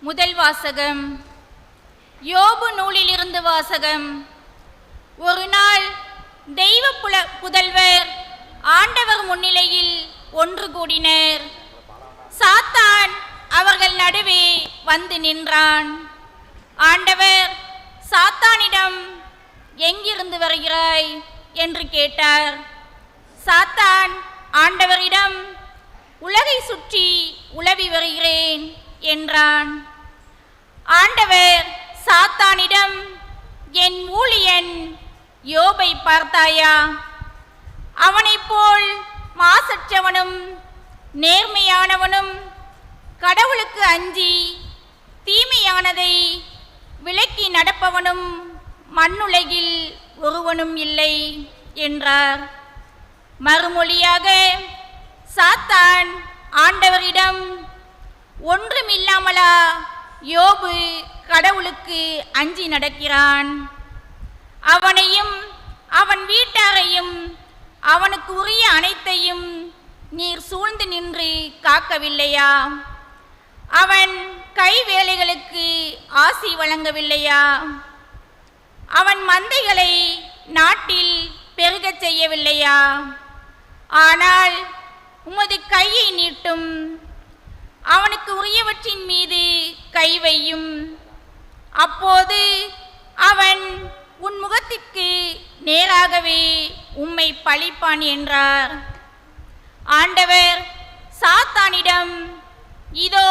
முதல் வாசகம். யோபு நூலிலிருந்து வாசகம். ஒரு நாள் தெய்வ புல புதல்வர் ஆண்டவர் முன்னிலையில் ஒன்று கூடினர். சாத்தான் அவர்கள் நடுவே வந்து நின்றான். ஆண்டவர் சாத்தானிடம் எங்கிருந்து வருகிறாய்? என்று கேட்டார். சாத்தான் ஆண்டவரிடம் உலகை சுற்றி உலவி வருகிறேன். என்றான். ஆண்டவர் சாத்தானிடம் என் ஊழியன் யோபை பார்த்தாயா? அவனைப் போல் மாசற்றவனும் நேர்மையானவனும் கடவுளுக்கு அஞ்சி தீமையானதை விலக்கி நடப்பவனும் மண்ணுலகில் ஒருவனும் இல்லை என்றார். மறுமொழியாக சாத்தான் ஆண்டவரிடம் ஒன்றுமில்லாமலா யோபு கடவுளுக்கு அஞ்சி நடக்கிறான். அவனையும் அவன் வீட்டாரையும் அவனுக்கு உரிய அனைத்தையும் நீர் சூழ்ந்து நின்று காக்கவில்லையா? அவன் கை வேலைகளுக்கு ஆசி வழங்கவில்லையா? அவன் மந்தைகளை நாட்டில் பெருகச் செய்யவில்லையா? ஆனால் உமது கையை நீட்டும் அவனுக்கு உரியவற்றின் மீது கை வையும். அப்போது அவன் உன் முகத்திற்கு நேராகவே உம்மை பழிப்பான் என்றார். ஆண்டவர் சாத்தானிடம் இதோ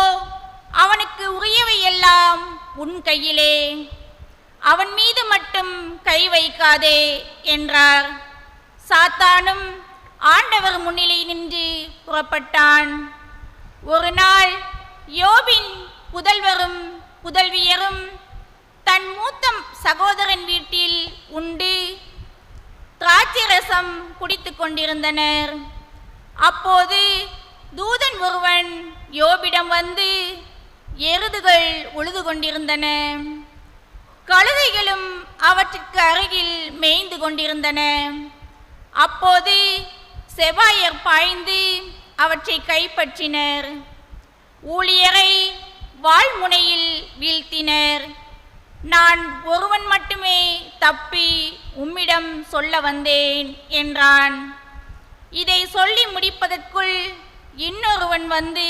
அவனுக்கு உரியவை எல்லாம் உன் கையிலே. அவன் மீது மட்டும் கை வைக்காதே என்றார். சாத்தானும் ஆண்டவர் முன்னிலை நின்று புறப்பட்டான். ஒரு நாள் யோபின் புதல்வரும் புதல்வியரும் தன் மூத்த சகோதரன் வீட்டில் உண்டு திராட்சை ரசம் குடித்துக் கொண்டிருந்தனர். அப்போது தூதன் ஒருவன் யோபிடம் வந்து எருதுகள் உழுது கொண்டிருந்தன. கழுதைகளும் அவற்றுக்கு அருகில் மேய்ந்து கொண்டிருந்தன. அப்போது செவ்வாயர் பாய்ந்து அவற்றை கைப்பற்றினர். ஊழியரை வாழ்முனையில் வீழ்த்தினர். நான் ஒருவன் மட்டுமே தப்பி உம்மிடம் சொல்ல வந்தேன் என்றான். இதை சொல்லி முடிப்பதற்குள் இன்னொருவன் வந்து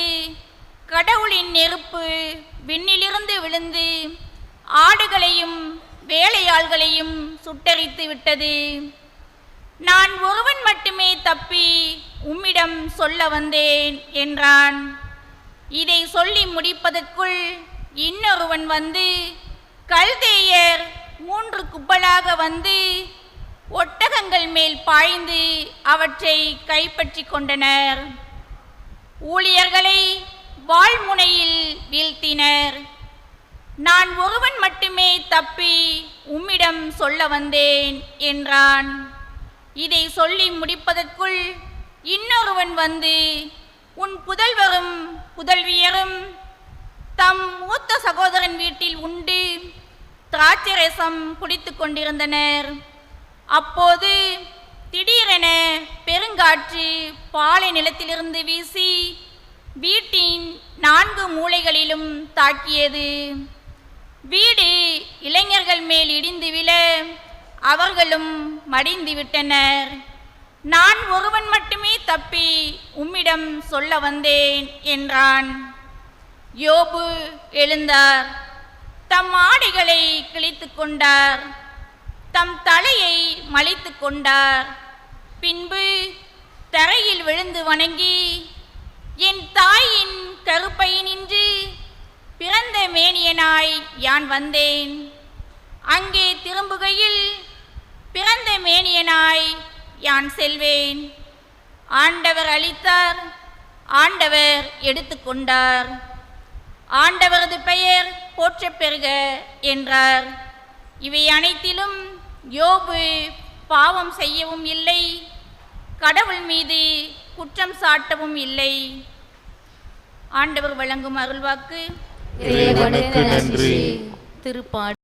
கடவுளின் நெருப்பு விண்ணிலிருந்து விழுந்து ஆடுகளையும் வேலையாள்களையும் சுட்டரித்து விட்டது. நான் ஒருவன் மட்டுமே தப்பி உம்மிடம் சொல்ல வந்தேன் என்றான். இதை சொல்லி முடிப்பதற்குள் இன்னொருவன் வந்து கல்தேயர் மூன்று குப்பலாக வந்து ஒட்டகங்கள் மேல் பாய்ந்து அவற்றை கைப்பற்றி கொண்டனர். ஊழியர்களை வாழ்முனையில் வீழ்த்தினர். நான் ஒருவன் மட்டுமே தப்பி உம்மிடம் சொல்ல வந்தேன் என்றான். இதை சொல்லி முடிப்பதற்குள் இன்னொருவன் வந்து உன் புதல்வரும் புதல்வியரும் தம் மூத்த சகோதரன் வீட்டில் உண்டு. திராட்சை ரசம் கொண்டிருந்தனர். அப்போது திடீரென பெருங்காற்று பாலை நிலத்திலிருந்து வீசி வீட்டின் நான்கு மூலைகளிலும் தாக்கியது. வீடு இளைஞர்கள் மேல் இடிந்து விழ அவர்களும் மடிந்து விட்டனர். நான் ஒருவன் மட்டுமே தப்பி உம்மிடம் சொல்ல வந்தேன் என்றான். யோபு எழுந்தார். தம் ஆடைகளை கிழித்து கொண்டார். தம் தலையை மலித்து கொண்டார். பின்பு தரையில் விழுந்து வணங்கி என் தாயின் கருப்பையினின்று பிறந்த மேனியனாய் யான் வந்தேன். அங்கே திரும்புகையில் பிறந்த மேனியனாய் யான் செல்வேன். ஆண்டவர் அளித்தார் ஆண்டவர் எடுத்துக்கொண்டார் ஆண்டவரது பெயர் போற்றப் பெறுக என்றார். இவை அனைத்திலும் யோபு பாவம் செய்யவும் இல்லை கடவுள் மீது குற்றம் சாட்டவும் இல்லை. ஆண்டவர் வழங்கும் அருள்வாக்கு திருப்பாடல்